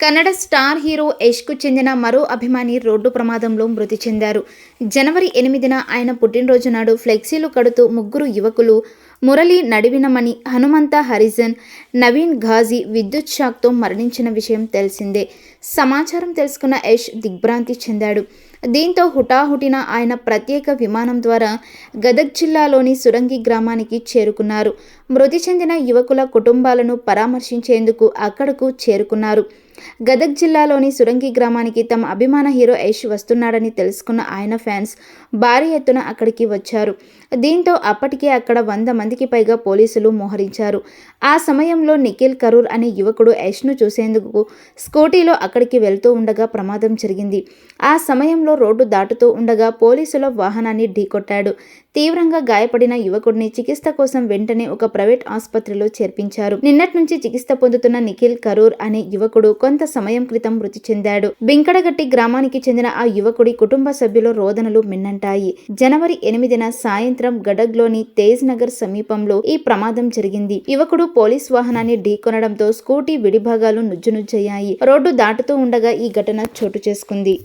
Kannada star hero యష్కు చెందిన మరో అభిమాని రోడ్డు ప్రమాదంలో మృతి చెందారు. జనవరి ఎనిమిదిన ఆయన పుట్టినరోజు నాడు ఫ్లెక్సీలు కడుతూ ముగ్గురు యువకులు మురళి నడివినమణి హనుమంత హరిజన్ నవీన్ ఘాజీ విద్యుత్ షాక్తో మరణించిన విషయం తెలిసిందే. సమాచారం తెలుసుకున్న యష్ దిగ్భ్రాంతి చెందాడు. దీంతో హుటాహుటిన ఆయన ప్రత్యేక విమానం ద్వారా గదగ్ జిల్లాలోని సురంగి గ్రామానికి చేరుకున్నారు. మృతి చెందిన యువకుల కుటుంబాలను పరామర్శించేందుకు అక్కడకు చేరుకున్నారు. గదగ్ జిల్లాలోని సురంగి గ్రామానికి తమ అభిమాన హీరో యష్ వస్తున్నాడని తెలుసుకున్న ఆయన ఫ్యాన్స్ భారీ ఎత్తున అక్కడికి వచ్చారు. దీంతో అప్పటికే అక్కడ వంద మంది మందికి పైగా పోలీసులు మోహరించారు. ఆ సమయంలో నిఖిల్ కరూర్ అనే యువకుడు యష్ను చూసేందుకు స్కూటీలో అక్కడికి వెళ్తూ ఉండగా ప్రమాదం జరిగింది. ఆ సమయంలో రోడ్డు దాటుతూ ఉండగా పోలీసుల వాహనాన్ని ఢీకొట్టాడు. తీవ్రంగా గాయపడిన యువకుడిని చికిత్స కోసం వెంటనే ఒక ప్రైవేట్ ఆసుపత్రిలో చేర్పించారు. నిన్నటి నుంచి చికిత్స పొందుతున్న నిఖిల్ కరూర్ అనే యువకుడు కొంత సమయం క్రితం మృతి చెందాడు. బింకడగట్టి గ్రామానికి చెందిన ఆ యువకుడి కుటుంబ సభ్యుల రోదనలు మిన్నంటాయి. జనవరి ఎనిమిదిన సాయంత్రం గడగ్లోని తేజ్ నగర్ సమీపంలో ఈ ప్రమాదం జరిగింది. యువకుడు పోలీస్ వాహనాన్ని ఢీకొనడంతో స్కూటీ విడిభాగాలు నుజ్జునుజ్జయ్యాయి రోడ్డు దాటుతూ ఉండగా ఈ ఘటన చోటు చేసుకుంది.